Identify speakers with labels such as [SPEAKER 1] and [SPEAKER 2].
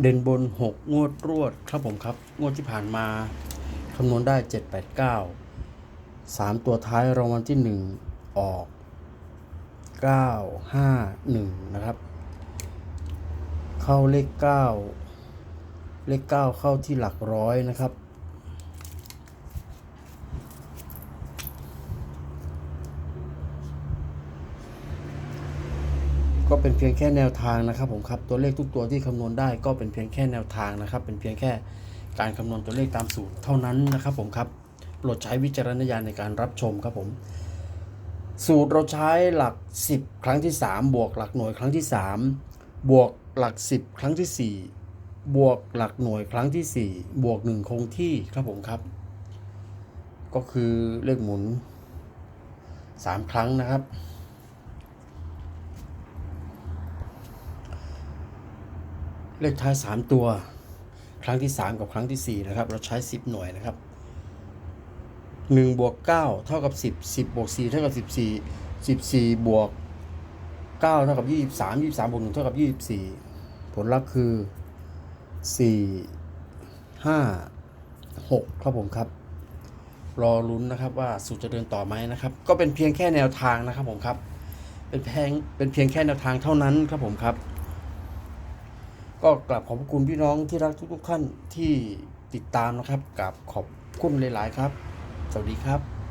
[SPEAKER 1] เด่นบน 6 งวดรวดครับผมครับ งวดที่ผ่านมาคำนวณได้ 7 8 9 3 ตัวท้ายรางวัลที่ 1 ออก 9 5 1 นะครับ เข้าเลข 9 เลข 9 เข้าที่หลักร้อยนะครับ ก็เป็นเพียงแค่แนวทางนะครับผมครับตัวเลขทุกตัวที่คำนวณได้ก็เป็นเพียงแค่แนวทางนะครับ เป็นเพียงแค่การคำนวณตัวเลขตามสูตรเท่านั้นนะครับผมครับโปรดใช้วิจารณญาณในการรับชมครับผม สูตรเราใช้หลัก 10 ครั้งที่ 3 บวกหลักหน่วยครั้งที่ 3 บวกหลัก 10 ครั้งที่ 4 บวกหลักหน่วยครั้งที่ 4 บวก 1 คงที่ครับผมครับ ก็คือเลขหมุน 3 ครั้งนะครับ เลขท้าย 3 ตัว ครั้งที่ 3 กับครั้งที่ 4 นะครับ เราใช้ 10 หน่วยนะครับ1บวก9เท่ากับ 10 10บวก4เท่ากับ 14 14บวก9เท่ากับ 23 23บวก1เท่ากับ 24 ผลลัพธ์คือ 4 5 6 ครับผมครับ รอลุ้นนะครับว่าสูตรจะเดินต่อไหมนะครับ ก็เป็นเพียงแค่แนวทางนะครับผมครับ เป็นเพียงเป็นเพียงแค่แนวทางเท่านั้นครับผมครับ ก็กลับขอบคุณพี่น้องที่รักทุกๆท่านที่ติดตามนะครับกลับขอบคุณหลาย ๆ ครับ สวัสดีครับ